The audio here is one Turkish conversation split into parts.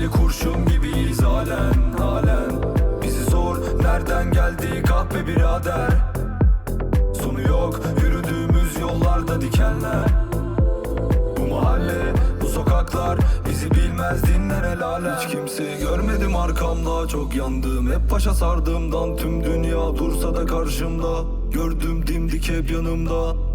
deli kurşun gibiyiz halen halen Bizi sor nereden geldik ah be birader? Sonu yok yürüdüğümüz yollarda dikenler. Bu mahalle bu sokaklar bizi bilmez dinler el alem. Hiç kimseyi görmedim arkamda çok yandım. Hep başa sardığımdan tüm dünya dursa da karşımda. Gördüm dimdik hep yanımda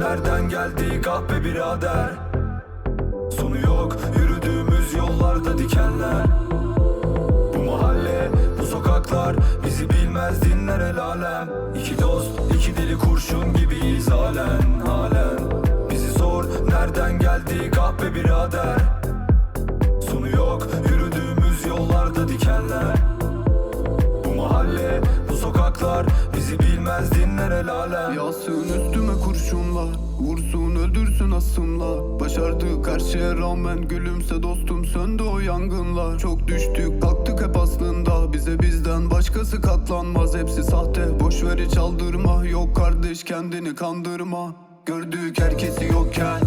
nereden geldik ah be birader? Sonu yok yürüdüğümüz yollarda dikenler. Bu mahalle bu sokaklar bizi bilmez dinler el alem. İki dost iki deli kurşun gibiyiz halen halen. Bizi sor nereden geldik ah be birader? Sonu yok yürüdüğümüz yollarda dikenler. Bu mahalle bu sokaklar bizi bilmez dinler el alem. Üstüme kurşunla Vursun öldürsün asımla. Başardık her şeye rağmen Gülümse dostum söndü o yangınlar. Çok düştük kalktık hep aslında. Bize bizden başkası katlanmaz. Hepsi sahte boş ver hiç aldırma. Yok kardeş kendini kandırma. Gördük herkesi yokken